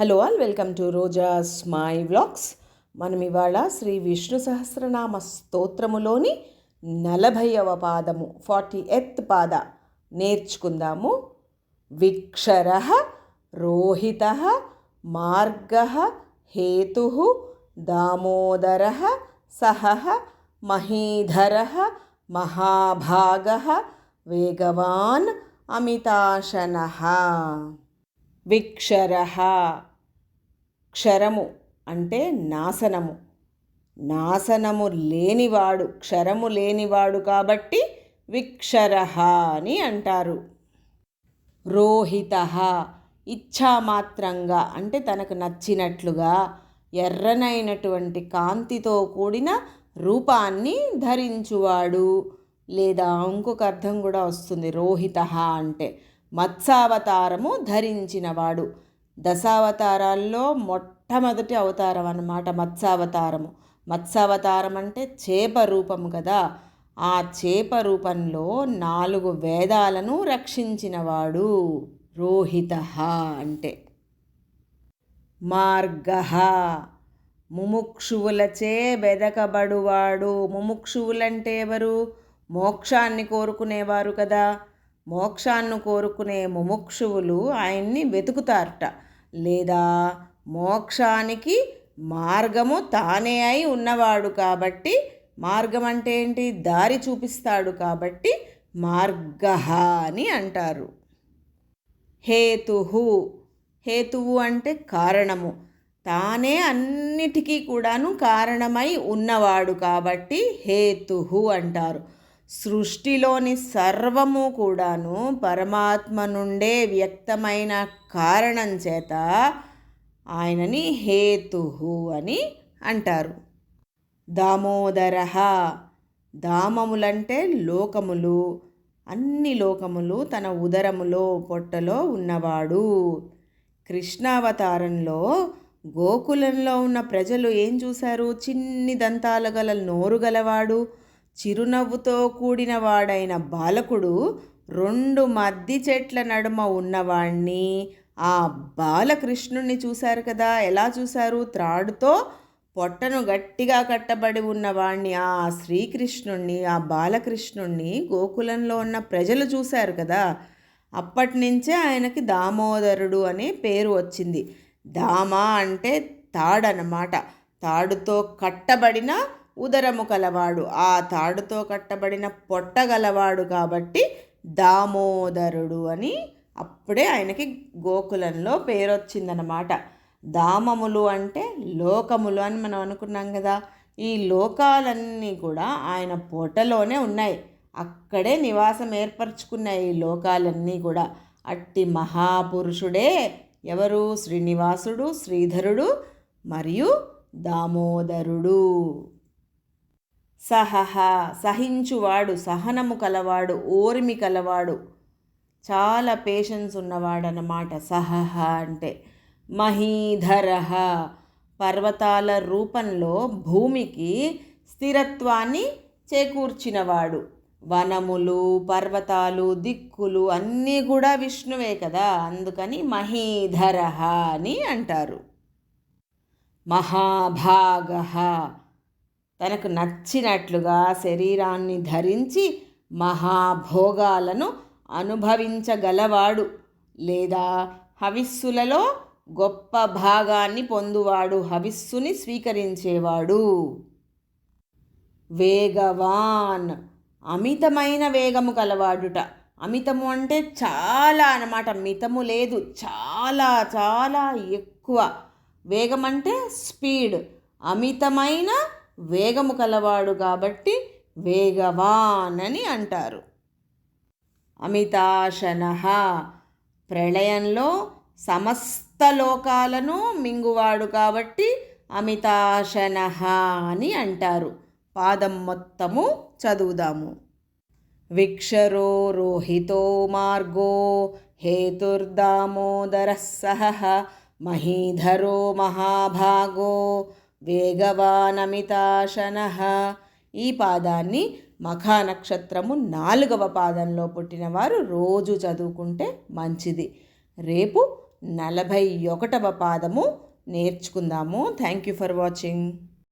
Hello all welcome to Roja's my vlogs. మనం ఇవాళ శ్రీ విష్ణు సహస్రనామ స్తోత్రములోని నలభైవ పాదము ఫార్టీ ఎత్ పాద నేర్చుకుందాము. విక్షర రోహిత మార్గ హేతు దామోదర సహ మహీధర మహాభాగ వేగవాన్ అమితాశన. విక్షర. క్షరము అంటే నాశనము. నాశనము లేనివాడు క్షరము లేనివాడు కాబట్టి విక్షర అని అంటారు. రోహిత. ఇచ్ఛామాత్రంగా అంటే తనకు నచ్చినట్లుగా ఎర్రనైనటువంటి కాంతితో కూడిన రూపాన్ని ధరించువాడు. లేదా ఇంకొక అర్థం కూడా వస్తుంది. రోహిత అంటే మత్స్యావతారము ధరించినవాడు. దశావతారాల్లో మొట్టమొదటి అవతారం అన్నమాట మత్స్యావతారము. మత్స్యావతారం అంటే చేప రూపము కదా. ఆ చేప రూపంలో నాలుగు వేదాలను రక్షించినవాడు రోహిత అంటే. మార్గ. ముముక్షువులచే వెదకబడువాడు. ముముక్షువులంటే ఎవరు? మోక్షాన్ని కోరుకునేవారు కదా. మోక్షాన్ని కోరుకునే ముముక్షువులు ఆయన్ని వెతుకుతారట. లేదా మోక్షానికి మార్గము తానే అయి ఉన్నవాడు కాబట్టి మార్గం అంటే ఏంటి? దారి చూపిస్తాడు కాబట్టి మార్గ అని అంటారు. హేతు హేతువు అంటే కారణము. తానే అన్నిటికీ కూడాను కారణమై ఉన్నవాడు కాబట్టి హేతు అంటారు. సృష్టిలోని సర్వము కూడాను పరమాత్మ నుండే వ్యక్తమైన కారణం చేత ఆయనని హేతు అని అంటారు. దామోదర దామములంటే లోకములు అన్ని లోకములు తన ఉదరములో పొట్టలో ఉన్నవాడు. కృష్ణావతారంలో గోకులంలో ఉన్న ప్రజలు ఏం చూశారు? చిన్ని దంతాలు గల నోరు గలవాడు. చిరునవ్వుతో కూడిన వాడైన బాలకుడు రెండు మద్ది చెట్ల నడుమ ఉన్నవాణ్ణి. ఆ బాలకృష్ణుణ్ణి చూశారు కదా? ఎలా చూశారు? త్రాడుతో పొట్టను గట్టిగా కట్టబడి ఉన్నవాణ్ణి. ఆ శ్రీకృష్ణుణ్ణి ఆ బాలకృష్ణుణ్ణి గోకులంలో ఉన్న ప్రజలు చూశారు కదా? అప్పటి నుంచే ఆయనకి దామోదరుడు అనే పేరు వచ్చింది. దామ అంటే తాడనమాట. తాడుతో కట్టబడిన ఉదరము కలవాడు. ఆ తాడుతో కట్టబడిన పొట్ట గలవాడు కాబట్టి దామోదరుడు అని అప్పుడే ఆయనకి గోకులంలో పేరు వచ్చిందనమాట దామములు అంటే లోకములు అని మనం అనుకున్నాం కదా. ఈ లోకాలన్నీ కూడా ఆయన పొట్టలోనే ఉన్నాయి. అక్కడే నివాసం ఏర్పరచుకున్నాయి ఈ లోకాలన్నీ కూడా. అట్టి మహాపురుషుడే ఎవరు? శ్రీనివాసుడు శ్రీధరుడు మరియు దామోదరుడు. సహహ సహించువాడు సహనము కలవాడు ఓర్మి కలవాడు. చాలా పేషెన్స్ ఉన్నవాడనమాట సహహ అంటే. మహీధర పర్వతాల రూపంలో భూమికి స్థిరత్వాన్ని చేకూర్చినవాడు. వనములు పర్వతాలు దిక్కులు అన్నీ కూడా విష్ణువే కదా అందుకని మహీధర అని అంటారు. మహాభాగ తనకు నచ్చినట్లుగా శరీరాన్ని ధరించి మహాభోగాలను అనుభవించగలవాడు లేదా హవిస్సులలో గొప్ప భాగాన్ని పొందువాడు హవిస్సుని స్వీకరించేవాడు. వేగవాన్. అమితమైన వేగము కలవాడుట. అమితము అంటే చాలా అనమాట మితము లేదు చాలా చాలా ఎక్కువ. వేగం అంటే స్పీడ్. అమితమైన వేగము కలవాడు కాబట్టి వేగవాన్ అని అంటారు. అమితాశన ప్రళయంలో సమస్త లోకాలను మింగువాడు కాబట్టి అమితాశన అని అంటారు. పాదం మొత్తము చదువుదాము. విక్షరో రోహితో మార్గో హేతుర్దామోదర సహ మహీధరో మహాభాగో వేగవానమితాశన. ఈ పాదాన్ని మఖా నక్షత్రము నాలుగవ పాదంలో పుట్టినవారు రోజు చదువుకుంటే మంచిది. రేపు నలభై ఒకటవ పాదము నేర్చుకుందాము. Thank you for watching